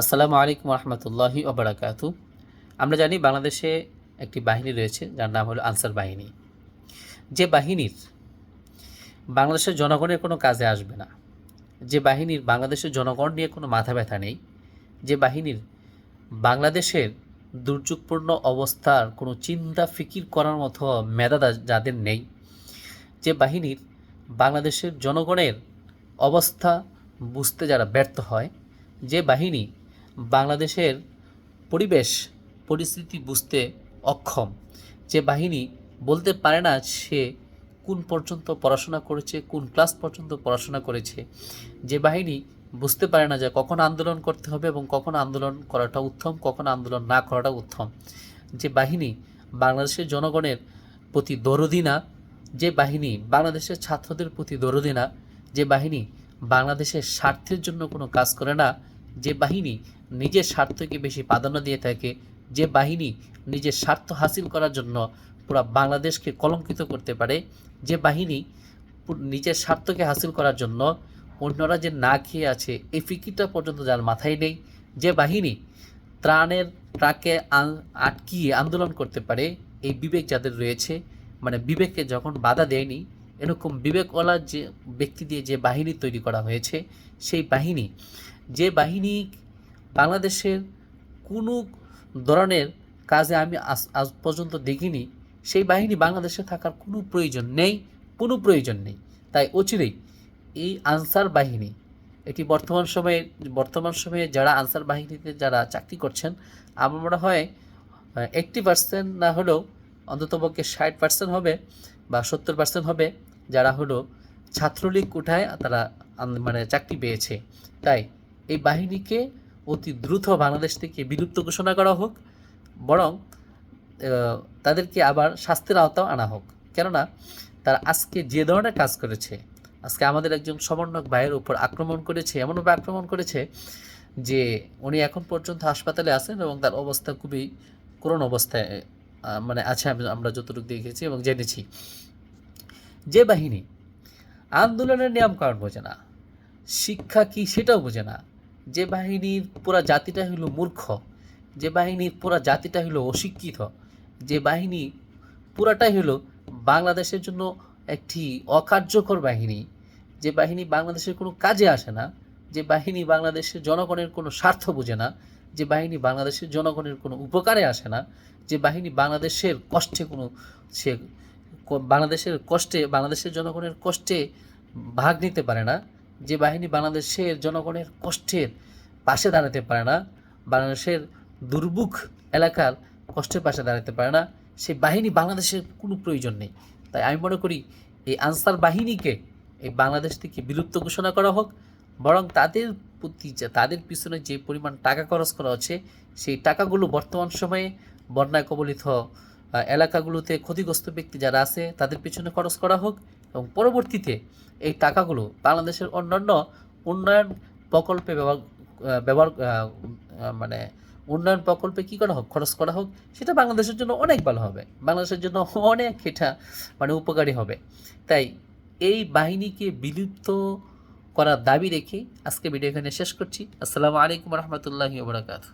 আসসালামু আলাইকুম রহমতুল্লাহি ওবরাকাত। আমরা জানি বাংলাদেশে একটি বাহিনী রয়েছে, যার নাম হলো আনসার বাহিনী। যে বাহিনীর বাংলাদেশের জনগণের কোনো কাজে আসবে না, যে বাহিনীর বাংলাদেশের জনগণ নিয়ে কোনো মাথা ব্যথা নেই, যে বাহিনীর বাংলাদেশের দুর্যোগপূর্ণ অবস্থার কোনো চিন্তা ফিকির করার মতো মেধা যাদের নেই, যে বাহিনীর বাংলাদেশের জনগণের অবস্থা বুঝতে যারা ব্যর্থ হয়, যে বাহিনী বাংলাদেশের পরিবেশ, পরিস্থিতি বুঝতে অক্ষম। যে বাহিনী বলতে পারে না সে কোন পর্যন্ত পড়াশোনা করেছে, কোন ক্লাস পর্যন্ত পড়াশোনা করেছে। যে বাহিনী বুঝতে পারে না যে কখন আন্দোলন করতে হবে এবং কখন আন্দোলন করাটা উত্তম, কখন আন্দোলন না করাটা উত্তম। যে বাহিনী বাংলাদেশের জনগণের প্রতি দরদি না, যে বাহিনী বাংলাদেশের ছাত্রদের প্রতি দরদি না, যে বাহিনী বাংলাদেশের স্বার্থের জন্য কোনো কাজ করে না যে বাহিনী নিজের স্বার্থকে বেশি প্রাধান্য দিয়ে থাকে, যে বাহিনী নিজের স্বার্থ হাসিল করার জন্য পুরো বাংলাদেশকে কলঙ্কিত করতে পারে, যে বাহিনী নিজের স্বার্থকে হাসিল করার জন্য অন্যরা যে না খেয়ে আছে এই ফিকিরটা পর্যন্ত যার মাথায় নেই, যে বাহিনী ত্রাণের ট্রাকে আটকিয়ে আন্দোলন করতে পারে, এই বিবেক যাদের রয়েছে মানে বিবেককে যখন বাধা দেয়নি, এরকম বিবেকওয়ালা যে ব্যক্তি দিয়ে যে বাহিনী তৈরি করা হয়েছে, সেই বাহিনী যে বাহিনী বাংলাদেশের কোনো ধরনের কাজে আমি আজ আজ পর্যন্ত দেখিনি, সেই বাহিনী বাংলাদেশে থাকার কোনো প্রয়োজন নেই, কোনো প্রয়োজন নেই। তাই অচিরেই এই আনসার বাহিনী, এটি বর্তমান সময়ে বর্তমান সময়ে যারা আনসার বাহিনীতে যারা চাকরি করছেন, আমার মনে হয় এইট্টি পার্সেন্ট না হলেও অন্ততপক্ষে ষাট পার্সেন্ট হবে বা সত্তর পার্সেন্ট হবে যারা হলো ছাত্রলীগ কোঠায় তারা মানে চাকরি পেয়েছে। তাই এই বাহিনীকে অতি দ্রুত বাংলাদেশ থেকে বিলুপ্ত ঘোষণা করা হোক, বরং তাদেরকে আবার শাস্তির আওতাও আনা হোক। কেননা, তারা আজকে যে ধরনের কাজ করেছে, আজকে আমাদের একজন সমন্বয়ক ভাইয়ের উপর আক্রমণ করেছে এমনভাবে আক্রমণ করেছে যে উনি এখন পর্যন্ত হাসপাতালে আছেন এবং তার অবস্থা খুবই করুণ অবস্থায় মানে আছে আমি- আমরা যতটুকু দেখেছি এবং জেনেছি। যে বাহিনী আন্দোলনের নিয়ম কারণ বোঝে না, শিক্ষা কি সেটাও বোঝে না যে বাহিনীর পুরা জাতিটা হলো মূর্খ, যে বাহিনীর পুরা জাতিটা হলো অশিক্ষিত, যে বাহিনী পুরাটাই হলো বাংলাদেশের জন্য একটি অকার্যকর বাহিনী, যে বাহিনী বাংলাদেশের কোনো কাজে আসে না, যে বাহিনী বাংলাদেশের জনগণের কোনো স্বার্থ বোঝে না, যে বাহিনী বাংলাদেশের জনগণের কোনো উপকারে আসে না, যে বাহিনী বাংলাদেশের কষ্টে কোনো সে বাংলাদেশের কষ্টে, বাংলাদেশের জনগণের কষ্টে ভাগ নিতে পারে না যে বাহিনী বাংলাদেশের জনগণের কষ্টের পাশে দাঁড়াতে পারে না, বাংলাদেশের দুর্ভোগ এলাকার কষ্টের পাশে দাঁড়াতে পারে না সেই বাহিনী বাংলাদেশের কোনো প্রয়োজন নেই। তাই আমি মনে করি এই আনসার বাহিনীকে এই বাংলাদেশ থেকে বিলুপ্ত ঘোষণা করা হোক, বরং তাদের প্রতি তাদের পিছনে যে পরিমাণ টাকা খরচ করা হচ্ছে, সেই টাকাগুলো বর্তমান সময়ে বন্যায় কবলিত এলাকাগুলোতে ক্ষতিগ্রস্ত ব্যক্তি যারা আছে, তাদের পিছনে খরচ করা হোক এবং পরবর্তীতে এই টাকাগুলো বাংলাদেশের অন্যান্য উন্নয়ন প্রকল্পে ব্যবহার ব্যবহার মানে উন্নয়ন প্রকল্পে কী করা হোক, খরচ করা হোক, সেটা বাংলাদেশের জন্য অনেক ভালো হবে। বাংলাদেশের জন্য অনেক এটা মানে উপকারী হবে। তাই এই বাহিনীকে বিলুপ্ত করার দাবি রেখে আজকে ভিডিও এখানে শেষ করছি। আসসালামু আলাইকুম রহমতুল্লাহি ওবরাকাতু